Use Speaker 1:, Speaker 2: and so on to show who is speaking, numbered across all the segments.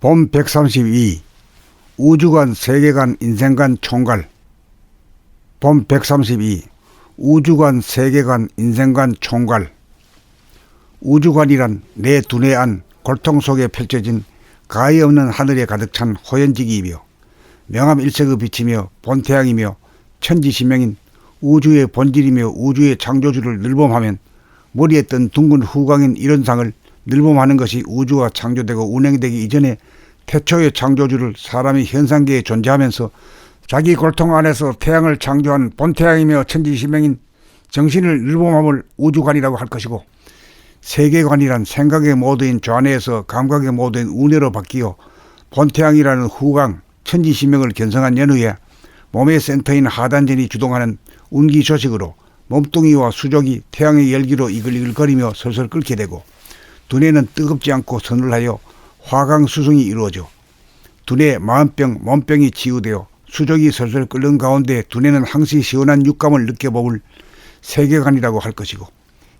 Speaker 1: 봄 132 우주관 세계관 인생관 총괄. 봄 132 우주관 세계관 인생관 총괄. 우주관이란 내 두뇌 안 골통 속에 펼쳐진 가히 없는 하늘에 가득 찬 호연지기이며 명암 일색의 빛이며 본태양이며 천지신명인 우주의 본질이며 우주의 창조주를 늘봄하면 머리에 뜬 둥근 후광인 이런 상을 늘봄하는 것이 우주가 창조되고 운행되기 이전에 태초의 창조주를 사람이 현상계에 존재하면서 자기 골통 안에서 태양을 창조한 본태양이며 천지신명인 정신을 늘봄함을 우주관이라고 할 것이고 세계관이란 생각의 모드인 좌뇌에서 감각의 모드인 우뇌로 바뀌어 본태양이라는 후광 천지신명을 견성한 연후에 몸의 센터인 하단전이 주동하는 운기 조식으로 몸뚱이와 수족이 태양의 열기로 이글이글거리며 설설 끓게 되고 두뇌는 뜨겁지 않고 서늘하여 화강 수승이 이루어져 두뇌 마음병 몸병이 치유되어 수족이 설설 끓는 가운데 두뇌는 항시 시원한 육감을 느껴보을 세계관이라고 할 것이고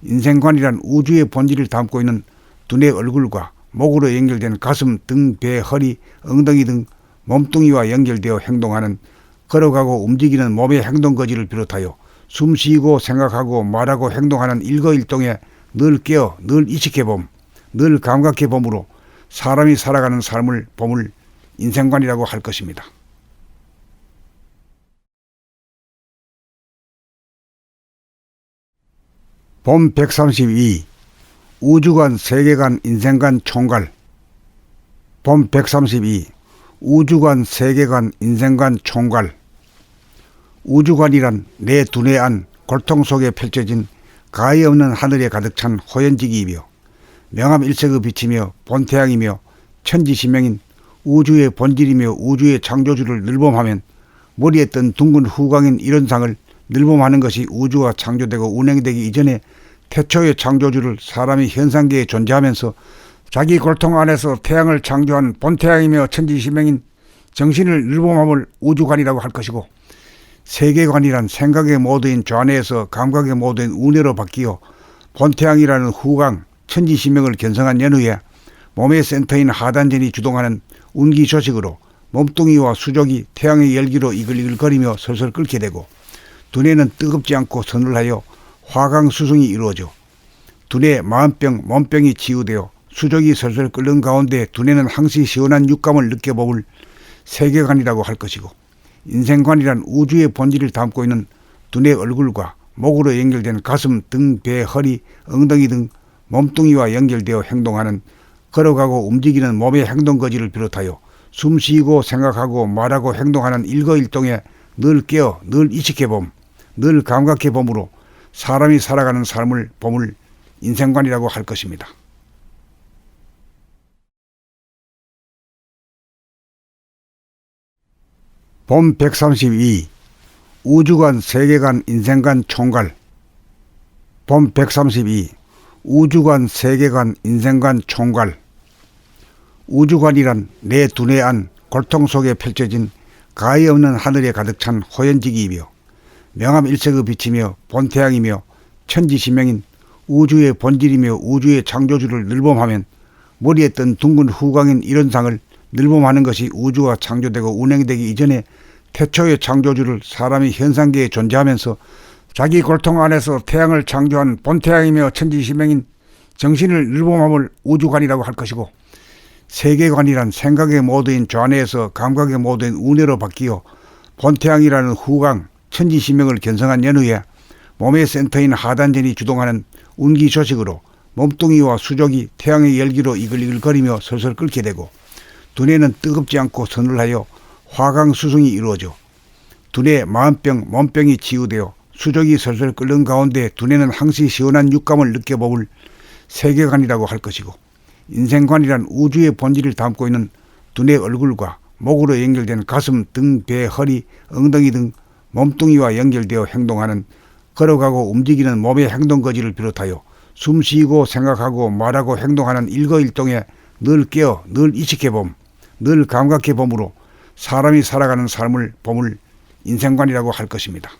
Speaker 1: 인생관이란 우주의 본질을 담고 있는 두뇌 얼굴과 목으로 연결된 가슴, 등, 배, 허리, 엉덩이 등 몸뚱이와 연결되어 행동하는 걸어가고 움직이는 몸의 행동 거지를 비롯하여 숨 쉬고 생각하고 말하고 행동하는 일거일동에 늘 깨어 늘 이식해봄, 늘 감각해 봄으로 사람이 살아가는 삶을 봄을 인생관이라고 할 것입니다. 봄 132 우주관 세계관 인생관 총괄 봄 132 우주관 세계관 인생관 총괄 우주관이란 내 두뇌 안 골통 속에 펼쳐진 가히 없는 하늘에 가득 찬 호연지기이며 명암 일색의 빛이며 본태양이며 천지신명인 우주의 본질이며 우주의 창조주를 늘봄하면 머리에 뜬 둥근 후광인 이런 상을 늘봄하는 것이 우주가 창조되고 운행되기 이전에 태초의 창조주를 사람이 현상계에 존재하면서 자기 골통 안에서 태양을 창조한 본태양이며 천지신명인 정신을 늘봄함을 우주관이라고 할 것이고 세계관이란 생각의 모드인 좌뇌에서 감각의 모드인 우뇌로 바뀌어 본태양이라는 후광 천지신명을 견성한 연후에 몸의 센터인 하단전이 주동하는 운기 조식으로 몸뚱이와 수족이 태양의 열기로 이글이글거리며 설설 끓게 되고 두뇌는 뜨겁지 않고 서늘하여 화강 수승이 이루어져 두뇌 마음병 몸병이 치유되어 수족이 설설 끓는 가운데 두뇌는 항시 시원한 육감을 느껴보을 세계관이라고 할 것이고 인생관이란 우주의 본질을 담고 있는 두뇌 얼굴과 목으로 연결된 가슴, 등, 배, 허리, 엉덩이 등 몸뚱이와 연결되어 행동하는 걸어가고 움직이는 몸의 행동 거지를 비롯하여 숨 쉬고 생각하고 말하고 행동하는 일거일동에 늘 깨어 늘 이식해 봄, 늘 감각해 봄으로 사람이 살아가는 삶을 봄을 인생관이라고 할 것입니다. 봄 132 우주관 세계관 인생관 총괄 봄 132 우주관 세계관 인생관 총괄. 우주관이란 내 두뇌 안 골통 속에 펼쳐진 가히 없는 하늘에 가득 찬 호연지기이며 명암 일색의 빛이며 본태양이며 천지신명인 우주의 본질이며 우주의 창조주를 늘봄하면 머리에 뜬 둥근 후광인 이런 상을 늘봄하는 것이 우주가 창조되고 운행되기 이전에 태초의 창조주를 사람이 현상계에 존재하면서 자기 골통 안에서 태양을 창조한 본태양이며 천지신명인 정신을 늘봄함을 우주관이라고 할 것이고 세계관이란 생각의 모드인 좌뇌에서 감각의 모드인 우뇌로 바뀌어 본태양이라는 후광 천지신명을 견성한 연후에 몸의 센터인 하단전이 주동하는 운기 조식으로 몸뚱이와 수족이 태양의 열기로 이글이글거리며 설설 끓게 되고 두뇌는 뜨겁지 않고 서늘하여 화강 수승이 이루어져 두뇌 마음병 몸병이 치유되어 수족이 설설 끓는 가운데 두뇌는 항시 시원한 육감을 느껴보을 세계관이라고 할 것이고 인생관이란 우주의 본질을 담고 있는 두뇌 얼굴과 목으로 연결된 가슴, 등, 배, 허리, 엉덩이 등 몸뚱이와 연결되어 행동하는 걸어가고 움직이는 몸의 행동 거지를 비롯하여 숨 쉬고 생각하고 말하고 행동하는 일거일동에 늘 깨어 늘 이식해봄, 늘 감각해봄으로 사람이 살아가는 삶을 봄을 인생관이라고 할 것입니다.